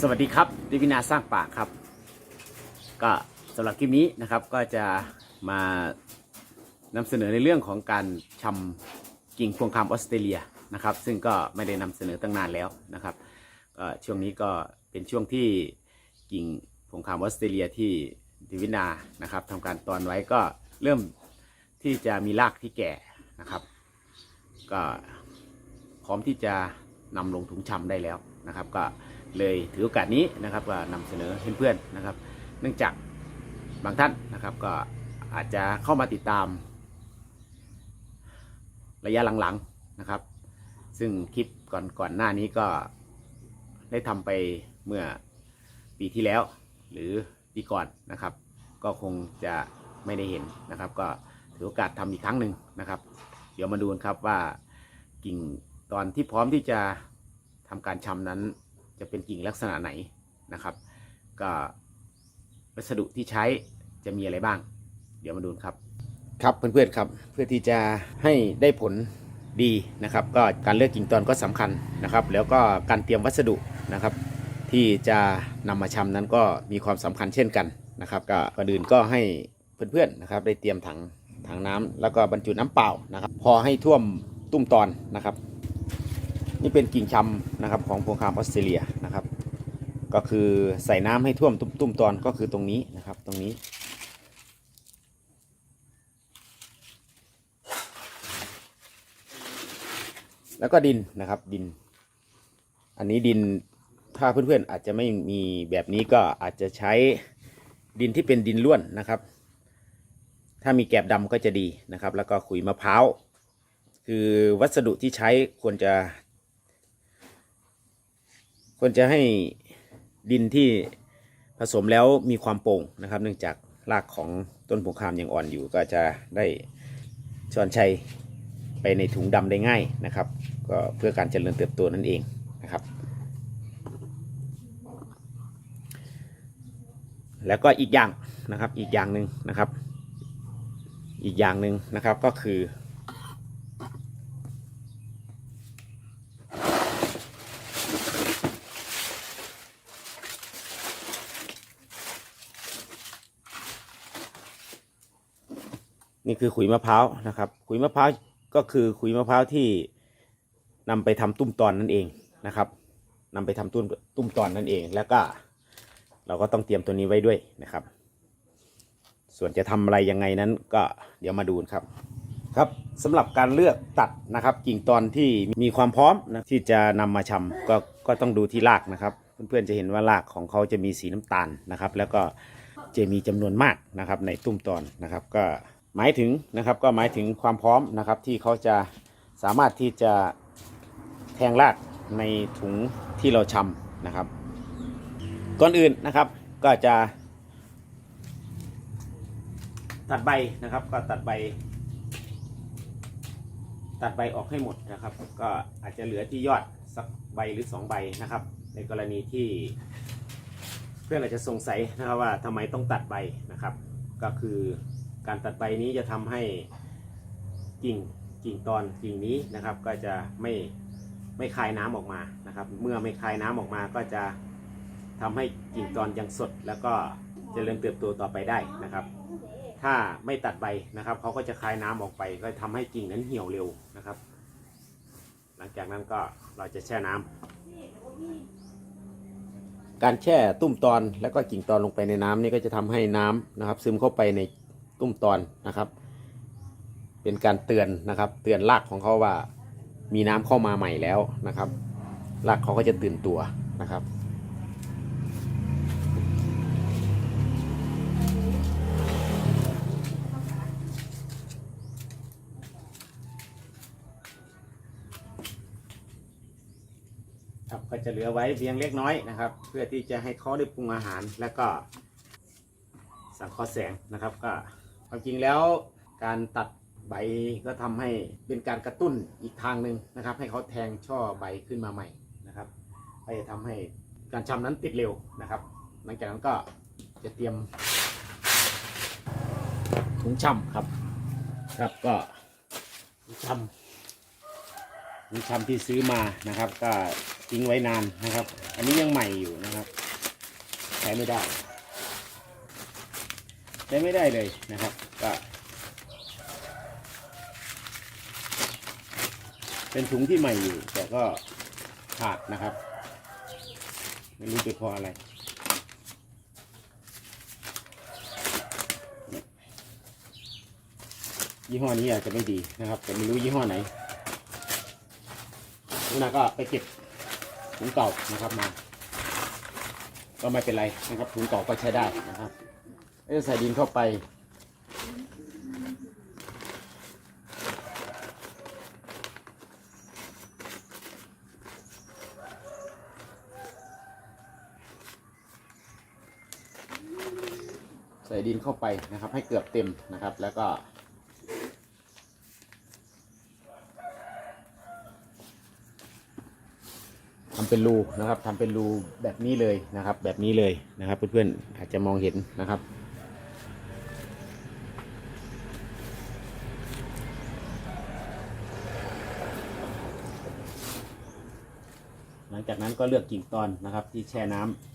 สวัสดีครับดิวินาสร้างป่าครับ ก็สำหรับคลิปนี้นะครับก็จะมานำเสนอในเรื่องของการชำกิ่งพวงคามออสเตรเลียนะครับ ซึ่งก็ไม่ได้นำเสนอตั้งนานแล้วนะครับก็ช่วงนี้ก็เป็นช่วงที่กิ่งพวงคามออสเตรเลียที่ดิวินานะครับทำการตอนไว้ก็เริ่มที่จะมีรากที่แก่นะครับ ก็พร้อมที่จะนำลงถุงชำได้แล้วนะครับ ก็ เลยถือโอกาสนี้นะครับก็นำเสนอเพื่อนๆนะครับ เนื่องจากบางท่านนะครับก็อาจจะเข้ามาติดตาม ระยะหลังๆนะครับ ซึ่งคลิปก่อนก่อนหน้านี้ก็ได้ทำไปเมื่อปีที่แล้ว หรือปีก่อนนะครับ ก็คงจะไม่ได้เห็นนะครับ ก็ถือโอกาสทำอีกครั้งหนึ่งนะครับ เดี๋ยวมาดูนครับว่ากิ่งตอนที่พร้อมที่จะทำการชำนั้น จะเป็นกิ่งลักษณะไหนนะครับ ก็วัสดุที่ใช้จะมีอะไรบ้าง เดี๋ยวมาดูครับครับเพื่อนๆครับเพื่อที่จะให้ได้ผลดีนะครับ ก็การเลือกกิ่งตอนก็สำคัญนะครับ แล้วก็การเตรียมวัสดุนะครับ ที่จะนำมาชำนั้นก็มีความสำคัญเช่นกันนะครับ ก็ก่อนอื่นก็ให้เพื่อนๆนะครับ ได้เตรียมถังถังน้ำแล้วก็บรรจุน้ำเปล่านะครับ พอให้ท่วมตุ้มตอนนะครับ นี่เป็นกิ่งชำนะครับของพวงคามออสเตรเลียนะครับ ก็คือใส่น้ำให้ท่วมตุ้มตุ้มตอนก็คือตรงนี้นะครับตรงนี้ แล้วก็ดินนะครับดิน อันนี้ดินถ้าเพื่อนๆอาจจะไม่มีแบบนี้ก็อาจจะใช้ดินที่เป็นดินล้วนนะครับ ถ้ามีแกบดำก็จะดีนะครับ แล้วก็ขุยมะพร้าวคือวัสดุที่ใช้ควรจะ ควรจะให้ดินที่ผสมแล้วมีความโป่งนะครับ เนื่องจากรากของต้นผงคามยังอ่อนอยู่ ก็จะได้ชอนชัยไปในถุงดำได้ง่ายนะครับ ก็เพื่อการเจริญเติบโตนั่นเองนะครับ แล้วก็อีกอย่างนะครับอีกอย่างหนึ่งนะครับ อีกอย่างหนึ่งนะครับก็คือ นี่คือขุยมะพร้าวนะครับ ขุยมะพร้าวก็คือขุยมะพร้าวที่นำไปทำตุ้มตอนนั่นเองนะครับนำไปทำตุ้มตุ้มตอนนั่นเอง แล้วก็เราก็ต้องเตรียมตัวนี้ไว้ด้วยนะครับ ส่วนจะทำอะไรยังไงนั้นก็เดี๋ยวมาดูนครับ ครับสำหรับการเลือกตัดนะครับกิ่งตอนที่มีความพร้อมนะที่จะนำมาชำก็ก็ต้องดูที่รากนะครับ เพื่อนๆจะเห็นว่ารากของเขาจะมีสีน้ำตาลนะครับ แล้วก็จะมีจำนวนมากนะครับในตุ้มตอนนะครับก็ หมายถึงนะครับก็หมายถึงความพร้อมนะครับที่เขาจะสามารถที่จะแทงรากในถุงที่เราชำนะครับ ก่อนอื่นนะครับก็จะตัดใบนะครับ ก็ตัดใบ ตัดใบออกให้หมดนะครับ ก็อาจจะเหลือที่ยอดสักใบหรือสองใบนะครับ ในกรณีที่เพื่อนอาจจะสงสัยนะครับว่าทำไมต้องตัดใบนะครับ ก็คือ การตัดใบนี้จะทำให้กิ่งกิ่งตอนกิ่งนี้นะครับ ก็จะไม่ไม่คายน้ำออกมานะครับ เมื่อไม่คายน้ำออกมาก็จะทำให้กิ่งตอนยังสด แล้วก็เจริญเติบโตต่อไปได้นะครับ ถ้าไม่ตัดใบนะครับเขาก็จะคายน้ำออกไป ก็ทำให้กิ่งนั้นเหี่ยวเร็วนะครับ หลังจากนั้นก็เราจะแช่น้ำการแช่ตุ้มตอนแล้วก็กิ่งตอนลงไปในน้ำนี่ก็จะทำให้น้ำนะครับ ซึมเข้าไปใน ตุ้มตอนนะครับ เป็นการเตือนนะครับ เตือนรากของเขาว่ามีน้ำเข้ามาใหม่แล้วนะครับรากเขาก็จะตื่นตัวนะครับครับก็จะเหลือไว้เพียงเล็กน้อยนะครับ เพื่อที่จะให้เขาได้ปรุงอาหารแล้วก็สังเคราะห์แสงนะครับก็ ความจริงแล้วการตัดใบก็ทำให้เป็นการกระตุ้นอีกทางหนึ่งนะครับ ให้เขาแทงช่อใบขึ้นมาใหม่นะครับก็จะทำให้การชำนั้นติดเร็วนะครับ หลังจากนั้นก็จะเตรียมถุงช่ำครับครับก็ถุงช่ำมีชำที่ซื้อมานะครับ ก็ทิ้งไว้นานนะครับ อันนี้ยังใหม่อยู่นะครับใช้ไม่ได้ใช้ไม่ได้เลยนะครับ ก็เป็นถุงที่ใหม่อยู่ แต่ก็ขาดนะครับ ไม่รู้เป็นเพราะอะไรยี่ห้อนี้อาจจะไม่ดีนะครับ แต่ไม่รู้ยี่ห้อไหนลูกนาก็ไปเก็บถุงเก่านะครับมา ก็ไม่เป็นไรนะครับถุงเก่าก็ใช้ได้นะครับเอ้ใส่ดินเข้าไป ดินเข้าไปนะครับ ให้เกือบเต็มนะครับ แล้วก็ทำเป็นรูนะครับทำเป็นรูแบบนี้เลยนะครับ แบบนี้เลยนะครับ เพื่อนๆอาจจะมองเห็นนะครับหลังจากนั้นก็เลือกกิ่งตอนนะครับที่แช่น้ำ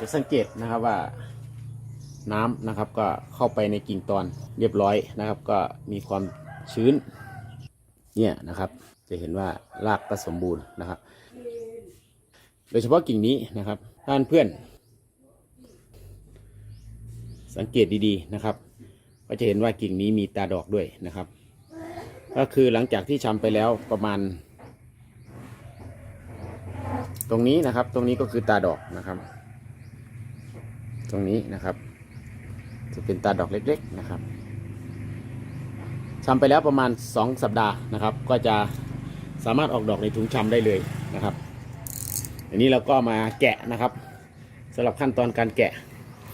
จะสังเกตนะครับว่าน้ำนะครับก็เข้าไปในกิ่งตอนเรียบร้อยนะครับ ก็มีความชื้นเนี่ยนะครับ จะเห็นว่ารากก็สมบูรณ์นะครับ โดยเฉพาะกิ่งนี้นะครับท่านเพื่อน สังเกตดีๆนะครับ ก็จะเห็นว่ากิ่งนี้มีตาดอกด้วยนะครับ ก็คือหลังจากที่ชำไปแล้วประมาณ ตรงนี้นะครับ ตรงนี้ก็คือตาดอกนะครับ ตรงนี้นะครับ จะเป็นตาดอกเล็กๆนะครับชำไปแล้วประมาณ 2 สัปดาห์นะครับ ก็จะสามารถออกดอกในถุงชำได้เลยนะครับ อันนี้เราก็มาแกะนะครับสำหรับขั้นตอนการแกะ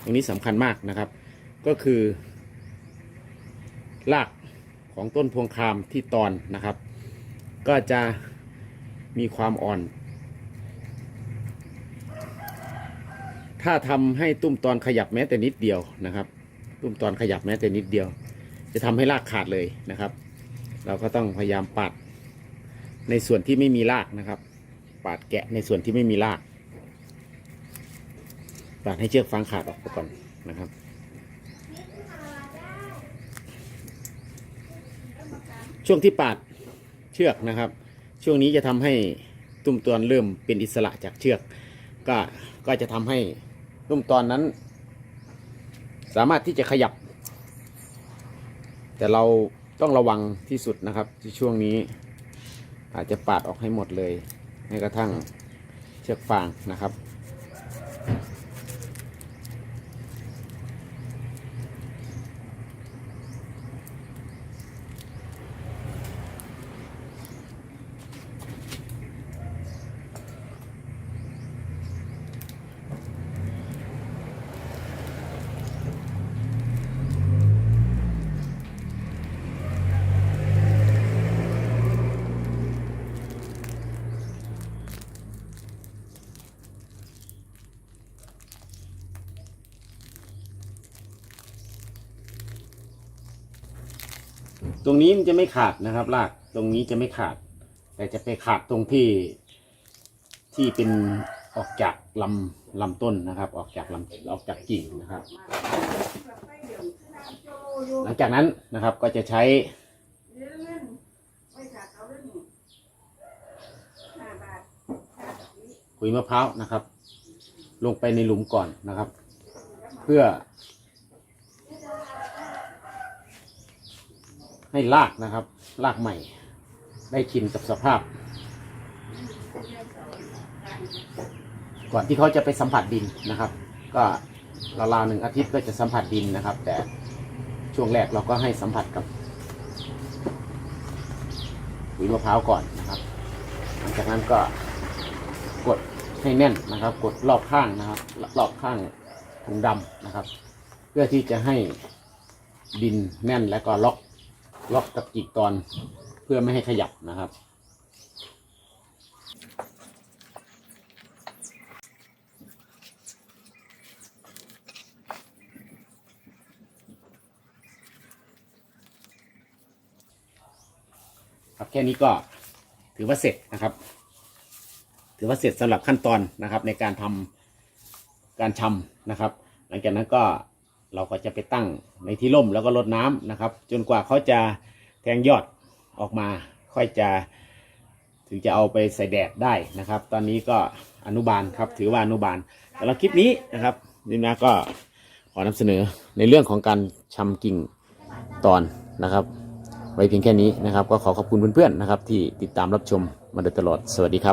ตรงนี้สำคัญมากนะครับ ก็คือรากของต้นพวงคามที่ตอนนะครับ ก็จะมีความอ่อน ถ้าทำให้ตุ้มตอนขยับแม้แต่นิดเดียวนะครับ ตุ้มตอนขยับแม้แต่นิดเดียว จะทำให้รากขาดเลยนะครับ เราก็ต้องพยายามปัดในส่วนที่ไม่มีรากนะครับ ปาดแกะในส่วนที่ไม่มีราก ปาดให้เชือกฟางขาดออกไปก่อนนะครับ ช่วงที่ปาดเชือกนะครับ ช่วงนี้จะทำให้ตุ้มตอนเริ่มเป็นอิสระจากเชือก ก็ก็จะทำให้ รุ่มตอนนั้น สามารถที่จะขยับ แต่เราต้องระวังที่สุดนะครับ ที่ช่วงนี้ อาจจะปาดออกให้หมดเลยแม้กระทั่งเชือกฟางนะครับ ตรงนี้มันจะไม่ขาดนะครับรากตรงนี้จะไม่ขาด แต่จะไปขาดตรงที่ที่เป็นออกจากลำลำต้นนะครับ ออกจากลำออกจากกิ่งนะครับ หลังจากนั้นนะครับก็จะใช้ขุยมะพร้าวนะครับ ลงไปในหลุมก่อนนะครับ เพื่อ ให้รากนะครับรากใหม่ ได้ชินกับสภาพ ก่อนที่เขาจะไปสัมผัสดินนะครับ ก็ราวๆหนึ่งอาทิตย์ก็จะสัมผัสดินนะครับ แต่ช่วงแรกเราก็ให้สัมผัสกับปุ๋ยมะพร้าวก่อนนะครับ หลังจากนั้นก็กดให้แน่นนะครับ กดรอบข้างนะครับ รอบข้างถุงดำนะครับ เพื่อที่จะให้ดินแน่นและก็ล็อก ล็อกกับอีกตอนเพื่อไม่ให้ขยับนะครับ ครับแค่นี้ก็ถือว่าเสร็จนะครับ ถือว่าเสร็จสำหรับขั้นตอนนะครับในการทำการชำนะครับ หลังจากนั้นก็ เราก็จะไปตั้งในที่ร่มแล้วก็รดน้ำนะครับ จนกว่าเขาจะแทงยอดออกมา ค่อยจะถึงจะเอาไปใส่แดดได้นะครับ ตอนนี้ก็อนุบาลครับถือว่าอนุบาลสำหรับคลิปนี้นะครับนิมนะก็ขอนำเสนอในเรื่องของการชำกิ่งตอนนะครับไว้เพียงแค่นี้นะครับ ก็ขอขอบคุณเพื่อนๆนะครับ ที่ติดตามรับชมมาโดยตลอดสวัสดีครับ